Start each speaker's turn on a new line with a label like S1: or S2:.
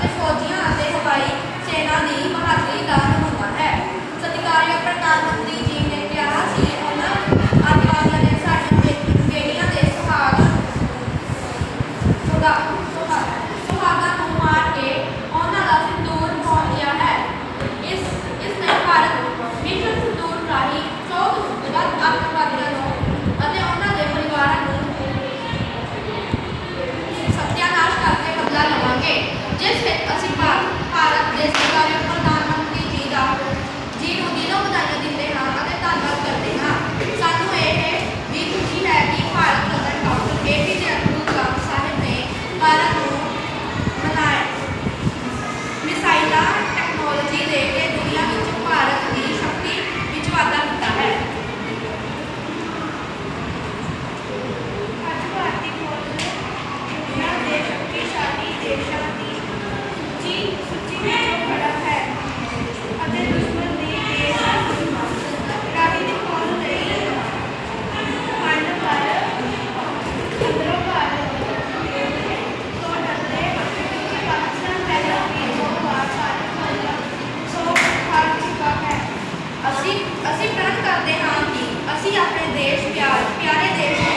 S1: pessoal de arte. ਅਸੀਂ ਆਪਣੇ ਦੇਸ਼ ਪਿਆਰ ਪਿਆਰੇ ਦੇਸ਼